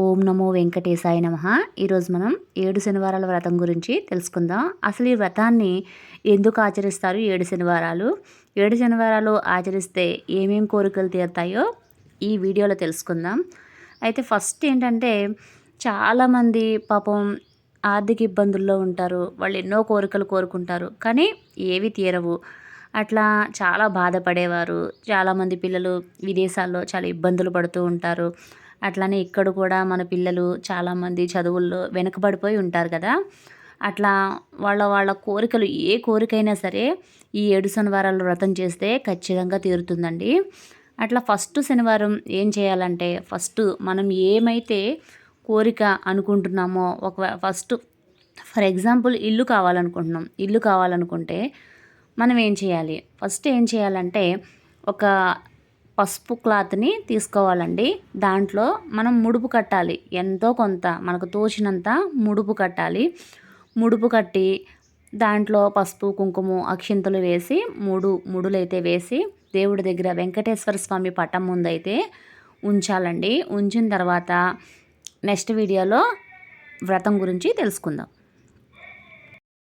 ఓం నమో వెంకటేశాయ నమ. ఈరోజు మనం ఏడు శనివారాల వ్రతం గురించి తెలుసుకుందాం. అసలు ఈ వ్రతాన్ని ఎందుకు ఆచరిస్తారు ఏడు శనివారాలు? ఏడు శనివారాలు ఆచరిస్తే ఏమేం కోరికలు తీరుతాయో ఈ వీడియోలో తెలుసుకుందాం. అయితే ఫస్ట్ ఏంటంటే చాలామంది పాపం ఆర్థిక ఇబ్బందుల్లో ఉంటారు. వాళ్ళు ఎన్నో కోరికలు కోరుకుంటారు. కానీ ఏవి తీరవు. అట్లా చాలా బాధపడేవారు. చాలామంది పిల్లలు విదేశాల్లో చాలా ఇబ్బందులు పడుతూ ఉంటారు. అట్లానే ఇక్కడ కూడా మన పిల్లలు చాలామంది చదువుల్లో వెనుకబడిపోయి ఉంటారు కదా. అట్లా వాళ్ళ వాళ్ళ కోరికలు ఏ కోరికైనా సరే ఈ ఏడు శనివారాలు వ్రతం చేస్తే ఖచ్చితంగా తీరుతుందండి. అట్లా ఫస్ట్ శనివారం ఏం చేయాలంటే ఫస్ట్ మనం ఏమైతే కోరిక అనుకుంటున్నామో ఒక ఫస్ట్ ఫర్ ఎగ్జాంపుల్ ఇల్లు కావాలనుకుంటున్నాం ఇల్లు కావాలనుకుంటే మనం ఏం చేయాలి? ఫస్ట్ ఏం చేయాలంటే ఒక పసుపు క్లాత్ని తీసుకోవాలండి. దాంట్లో మనం ముడుపు కట్టాలి. ఎంతో కొంత మనకు తోచినంత ముడుపు కట్టాలి. ముడుపు కట్టి దాంట్లో పసుపు కుంకుమ అక్షింతలు వేసి మూడు ముడులైతే వేసి దేవుడి దగ్గర వెంకటేశ్వర స్వామి పటం ముందైతే ఉంచాలండి. ఉంచిన తర్వాత నెక్స్ట్ వీడియోలో వ్రతం గురించి తెలుసుకుందాం.